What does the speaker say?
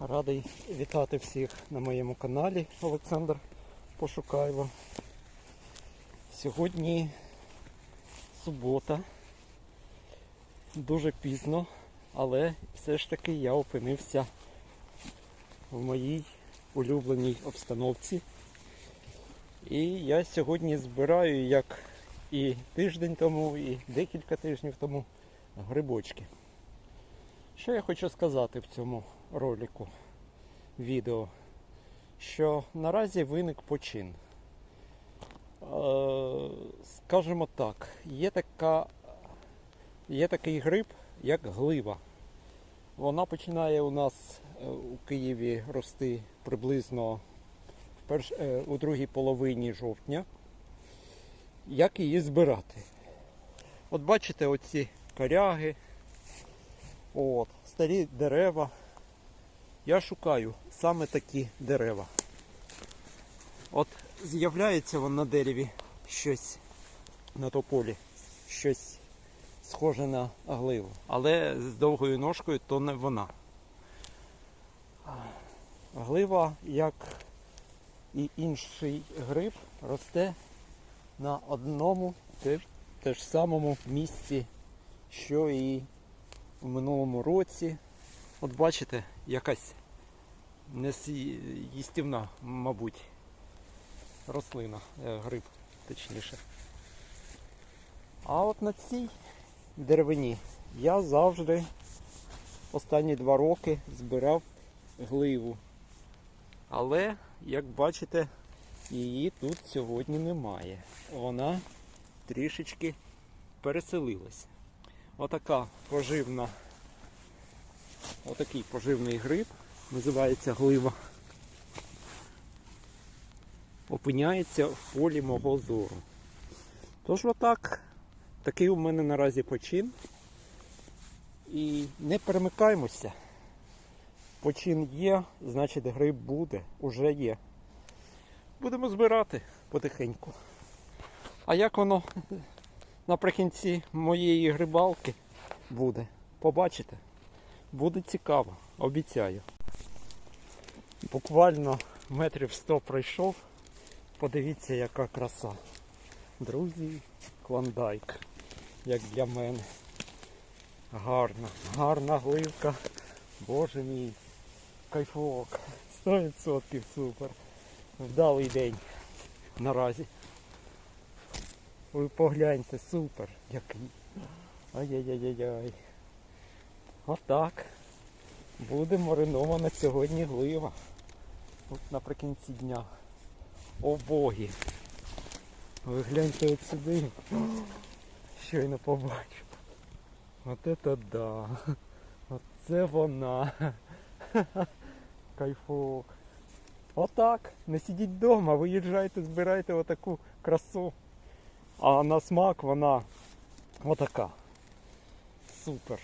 Радий вітати всіх на моєму каналі Олександр Пошукайло. Сьогодні субота, дуже пізно, але все ж таки я опинився в моїй улюбленій обстановці. І я сьогодні збираю, як і тиждень тому, і декілька тижнів тому, грибочки. Що я хочу сказати в цьому ролику, відео, що наразі виник почин. Е, Скажімо так, є, така, є такий гриб, як глива. Вона починає у нас е, у Києві рости приблизно в перш, е, у другій половині жовтня. Як її збирати? От бачите оці коряги, От, старі дерева. Я шукаю саме такі дерева. От з'являється вон на дереві щось на тополі, щось схоже на гливу. Але з довгою ножкою то не вона. Глива, як і інший гриб, росте на одному теж, теж самому місці, що і у минулому році. От бачите, якась нес'їстівна, мабуть, рослина, е, гриб, точніше. А от на цій деревині я завжди останні два роки збирав гливу. Але, як бачите, її тут сьогодні немає. Вона трішечки переселилась. Отака поживна, отакий поживний гриб, називається глива. Опиняється в полі мого зору. Тож отак, такий у мене наразі почин. І не перемикаємося. Почин є, значить гриб буде, уже є. Будемо збирати потихеньку. А як воно наприкінці моєї грибалки буде. Побачите? Буде цікаво, обіцяю. Буквально метрів 100 пройшов. Подивіться, яка краса. Друзі, клондайк, як для мене. Гарна, гарна гливка. Боже мій, кайфовок. 100% супер. Вдалий день наразі. Ви погляньте, супер, який. Ай-яй-яй-яй. Отак. Буде маринована сьогодні глива. От наприкінці дня. О боги. Ви гляньте от сюди. Щойно побачив. От це да. Оце вона. Кайфок. Отак. Не сидіть вдома, виїжджайте, збирайте отаку красу. А на смак вона отака. Супер.